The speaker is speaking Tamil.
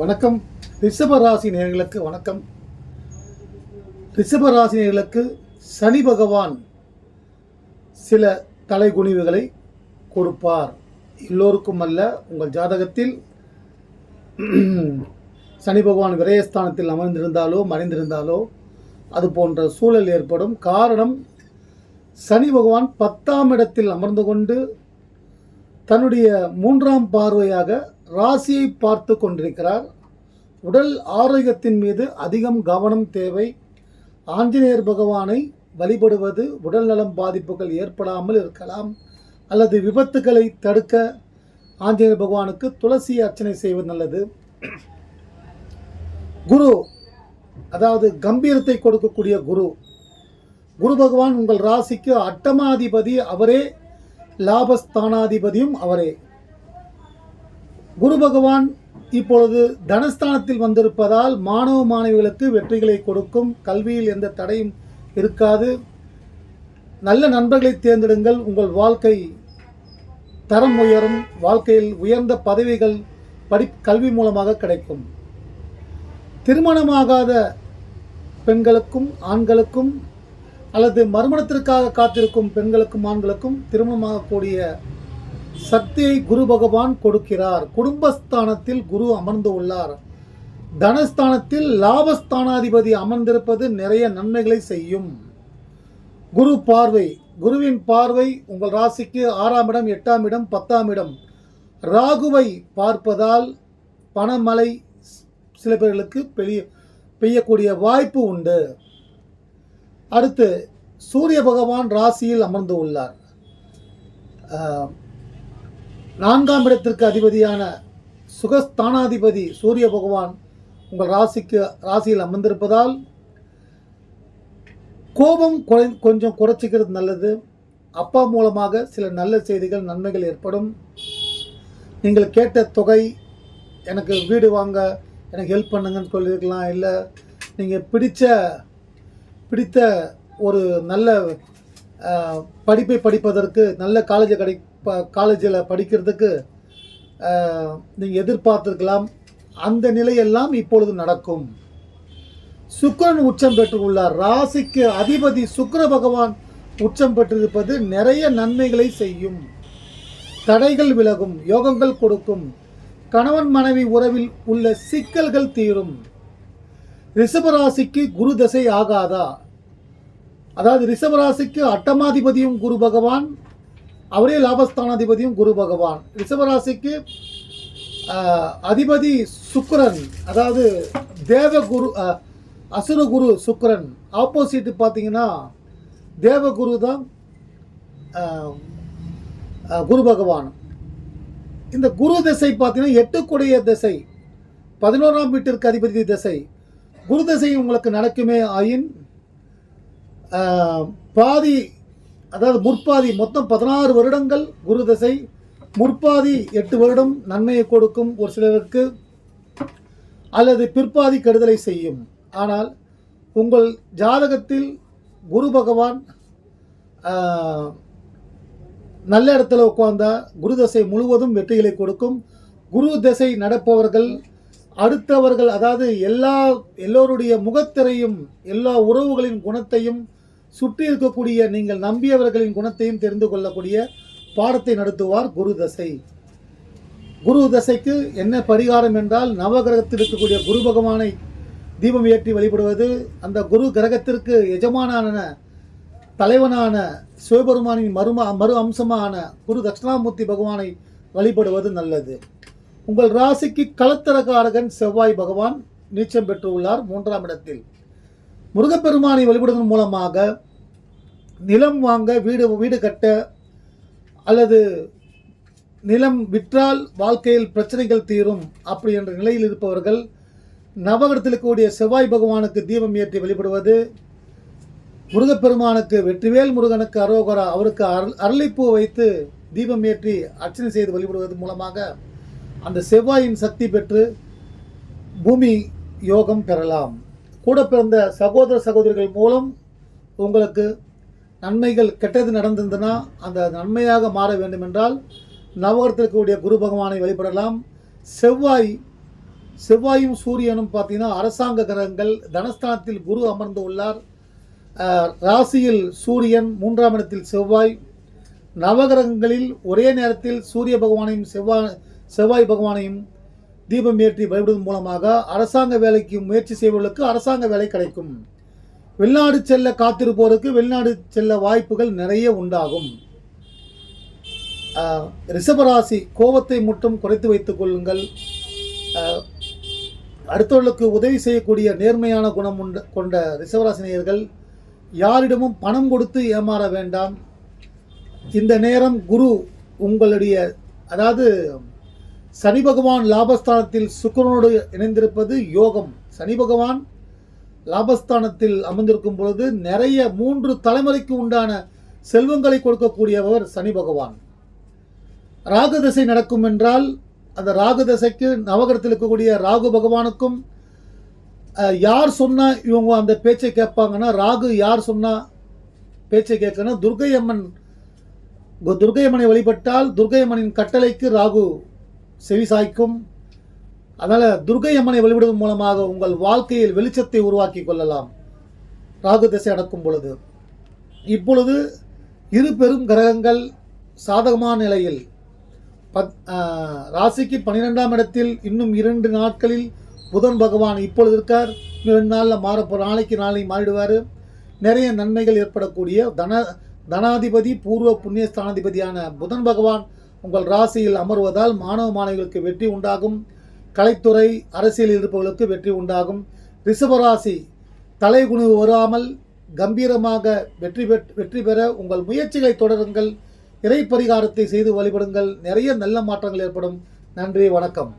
வணக்கம். ரிஷப ராசி நேயர்களுக்கு வணக்கம். ரிஷப ராசி நேயர்களுக்கு சனி பகவான் சில தலைகுனிவுகளை கொடுப்பார். எல்லோருக்கும் அல்ல உங்கள் ஜாதகத்தில் சனி பகவான் விரயஸ்தானத்தில் அமர்ந்திருந்தாலோ மறைந்திருந்தாலோ அது போன்ற சூழல் ஏற்படும். காரணம் சனி பகவான் பத்தாம் இடத்தில் அமர்ந்து கொண்டு தன்னுடைய மூன்றாம் பார்வையாக ராசியை பார்த்து கொண்டிருக்கிறார். உடல் ஆரோக்கியத்தின் மீது அதிகம் கவனம் தேவை. ஆஞ்சநேயர் பகவானை வழிபடுவது உடல் நலம் பாதிப்புகள் ஏற்படாமல் இருக்கலாம் அல்லது விபத்துகளை தடுக்க ஆஞ்சநேயர் பகவானுக்கு துளசி அர்ச்சனை செய்வது நல்லது. குரு அதாவது கம்பீரத்தை கொடுக்கக்கூடிய குரு. குரு பகவான் உங்கள் ராசிக்கு அட்டமாதிபதி அவரே. லாபஸ்தானாதிபதியும் அவரே. குரு பகவான் இப்பொழுது தனஸ்தானத்தில் வந்திருப்பதால் மாணவ மாணவிகளுக்கு வெற்றிகளை கொடுக்கும் கல்வியில் எந்த தடையும் இருக்காது. நல்ல நண்பர்களை தேர்ந்தெடுங்கள். உங்கள் வாழ்க்கை தரம் உயரும். வாழ்க்கையில் உயர்ந்த பதவிகள் படி கல்வி மூலமாக கிடைக்கும். திருமணமாகாத பெண்களுக்கும் ஆண்களுக்கும் அல்லது மறுமணத்திற்காக காத்திருக்கும் பெண்களுக்கும் ஆண்களுக்கும் திருமணமாகக்கூடிய சக்தியை குரு பகவான் கொடுக்கிறார். குடும்பஸ்தானத்தில் குரு அமர்ந்து உள்ளார். தனஸ்தானத்தில் லாபஸ்தானாதிபதி அமர்ந்திருப்பது நிறைய நன்மைகளை செய்யும். குரு பார்வை. குருவின் பார்வை உங்கள் ராசிக்கு ஆறாம் இடம் எட்டாம் இடம் பத்தாம் இடம். ராகுவை பார்ப்பதால் பணமழை சில பேர்களுக்கு பெரிய பெய்யக்கூடிய வாய்ப்பு உண்டு. அடுத்து சூரிய பகவான் ராசியில் அமர்ந்து உள்ளார். நான்காம் இடத்திற்கு அதிபதியான சுகஸ்தானாதிபதி சூரிய பகவான் உங்கள் ராசிக்கு ராசியில் அமர்ந்திருப்பதால் கோபம் குறை கொஞ்சம் குறைச்சிக்கிறது நல்லது. அப்பா மூலமாக சில நல்ல செய்திகள் நன்மைகள் ஏற்படும். நீங்கள் கேட்ட தொகை எனக்கு வீடு வாங்க எனக்கு ஹெல்ப் பண்ணுங்கன்னு சொல்லியிருக்கலாம். இல்லை நீங்கள் பிடித்த பிடித்த ஒரு நல்ல படிப்பை படிப்பதற்கு நல்ல காலேஜை கிடை காலேஜில் படிக்கிறதுக்கு நீங்கள் எதிர்பார்த்திருக்கலாம். அந்த நிலையெல்லாம் இப்பொழுது நடக்கும். சுக்கரன் உச்சம் பெற்றுள்ளார். ராசிக்கு அதிபதி சுக்கர பகவான் உச்சம் பெற்றிருப்பது நிறைய நன்மைகளை செய்யும். தடைகள் விலகும் யோகங்கள் கொடுக்கும். கணவன் மனைவி உறவில் உள்ள சிக்கல்கள் தீரும். ரிஷபராசிக்கு குரு தசை ஆகாதா? அதாவது ரிஷபராசிக்கு அட்டமாதிபதியும் குரு பகவான் அவரே லாபஸ்தானாதிபதியும் குரு பகவான். ரிஷபராசிக்கு அதிபதி சுக்கிரன். அதாவது தேவகுரு அசுரகுரு சுக்கரன். ஆப்போசிட் பார்த்தீங்கன்னா தேவகுரு தான் குரு பகவான். இந்த குரு திசை பார்த்தீங்கன்னா எட்டுக்குடைய திசை. பதினோராம் வீட்டிற்கு அதிபதி திசை. குரு திசை உங்களுக்கு நடக்குமே ஆயின் பாதி அதாவது முற்பாதி மொத்தம் பதினாறு வருடங்கள் குரு தசை. முற்பாதி எட்டு வருடம் நன்மையை கொடுக்கும் ஒரு சிலருக்கு அல்லது பிற்பாதி கெடுதலை செய்யும். ஆனால் உங்கள் ஜாதகத்தில் குரு பகவான் நல்ல இடத்துல உட்கார்ந்தா குரு தசை முழுவதும் வெற்றிகளை கொடுக்கும். குரு தசை நடப்பவர்கள் அடுத்தவர்கள் அதாவது எல்லா எல்லோருடைய முகத்திரையும் எல்லா உறவுகளின் குணத்தையும் சுற்றி இருக்கக்கூடிய நீங்கள் நம்பியவர்களின் குணத்தையும் தெரிந்து கொள்ளக்கூடிய பாடத்தை நடத்துவார் குரு தசை. குரு தசைக்கு என்ன பரிகாரம் என்றால் நவகிரகத்தில் இருக்கக்கூடிய குரு பகவானை தீபம் ஏற்றி வழிபடுவது. அந்த குரு கிரகத்திற்கு எஜமானான தலைவனான சிவபெருமானின் மரும மறு அம்சமான குரு தட்சிணாமூர்த்தி பகவானை வழிபடுவது நல்லது. உங்கள் ராசிக்கு களத்திரக்காரகன் செவ்வாய் பகவான் நீச்சம் பெற்றுள்ளார் மூன்றாம் இடத்தில். முருகப்பெருமானை வழிபடுவதன் மூலமாக நிலம் வாங்க வீடு வீடு கட்ட அல்லது நிலம் விற்றால் வாழ்க்கையில் பிரச்சனைகள் தீரும் அப்படி என்ற நிலையில் இருப்பவர்கள் நவகிரகத்தில் இருக்கக்கூடிய செவ்வாய் பகவானுக்கு தீபம் ஏற்றி வழிபடுவது முருகப்பெருமானுக்கு வெற்றிவேல் முருகனுக்கு அரோகரா அவருக்கு அருள் அரளிப்பூ வைத்து தீபம் ஏற்றி அர்ச்சனை செய்து வழிபடுவது மூலமாக அந்த செவ்வாயின் சக்தி பெற்று பூமி யோகம் பெறலாம். கூட பிறந்த சகோதர சகோதரிகள் மூலம் உங்களுக்கு நன்மைகள் கெட்டது நடந்திருந்தனா அந்த நன்மையாக மாற வேண்டுமென்றால் நவகரத்தில் இருக்கக்கூடிய குரு பகவானை வழிபடலாம். செவ்வாய் செவ்வாயும் சூரியனும் பார்த்தீங்கன்னா அரசாங்க கிரகங்கள் தனஸ்தானத்தில் குரு அமர்ந்து உள்ளார். ராசியில் சூரியன் மூன்றாம் இடத்தில் செவ்வாய். நவகிரகங்களில் ஒரே நேரத்தில் சூரிய பகவானையும் செவ்வாய் செவ்வாய் பகவானையும் தீபம் ஏற்றி வழிபடுவதன் மூலமாக அரசாங்க வேலைக்கு முயற்சி செய்பவர்களுக்கு அரசாங்க வேலை கிடைக்கும். வெளிநாடு செல்ல காத்திருப்போருக்கு வெளிநாடு செல்ல வாய்ப்புகள் நிறைய உண்டாகும். ரிஷபராசி கோபத்தை மட்டும் குறைத்து வைத்துக் கொள்ளுங்கள். அடுத்தவர்களுக்கு உதவி செய்யக்கூடிய நேர்மையான குணம் உண்ட கொண்ட ரிஷபராசினியர்கள் யாரிடமும் பணம் கொடுத்து ஏமாற வேண்டாம். இந்த நேரம் குரு உங்களுடைய அதாவது சனி பகவான் லாபஸ்தானத்தில் சுக்கரனோடு இணைந்திருப்பது யோகம். சனி பகவான் லாபஸ்தானத்தில் அமர்ந்திருக்கும் பொழுது நிறைய மூன்று தலைமுறைக்கு உண்டான செல்வங்களை கொடுக்கக்கூடியவர் சனி பகவான். ராகு தசை நடக்கும் என்றால் அந்த ராகு தசைக்கு நவகிரகத்தில் இருக்கக்கூடிய ராகு பகவானுக்கும் யார் சொன்னால் இவங்க அந்த பேச்சை கேட்பாங்கன்னா ராகு யார் சொன்னால் பேச்சை கேட்கணும் துர்கையம்மன் அம்மன் அம்மனை வழிபட்டால் துர்கையம்மனின் கட்டளைக்கு ராகு செவி சாய்க்கும். அதனால் துர்கை அம்மனை வழிபடுவதன் மூலமாக உங்கள் வாழ்க்கையில் வெளிச்சத்தை உருவாக்கி கொள்ளலாம். ராகு திசை அடக்கும் பொழுது. இப்பொழுது இரு பெரும் கிரகங்கள் சாதகமான நிலையில். பத் ராசிக்கு பன்னிரெண்டாம் இடத்தில் இன்னும் இரண்டு நாட்களில் புதன் பகவான் இப்பொழுது இருக்கார். ரெண்டு நாளில் மாறப்போ நாளைக்கு நாளை மாறிடுவார். நிறைய நன்மைகள் ஏற்படக்கூடிய தன தனாதிபதி பூர்வ புண்ணிய ஸ்தானாதிபதியான புதன் பகவான் உங்கள் ராசியில் அமர்வதால் மாணவ மாணவிகளுக்கு வெற்றி உண்டாகும். கலைத்துறை அரசியலில் இருப்பவர்களுக்கு வெற்றி உண்டாகும். ரிஷபராசி தலைகுணு வராமல் கம்பீரமாக வெற்றி பெற் வெற்றி பெற உங்கள் முயற்சிகளை தொடருங்கள். இறை பரிகாரத்தை செய்து வழிபடுங்கள். நிறைய நல்ல மாற்றங்கள் ஏற்படும். நன்றி வணக்கம்.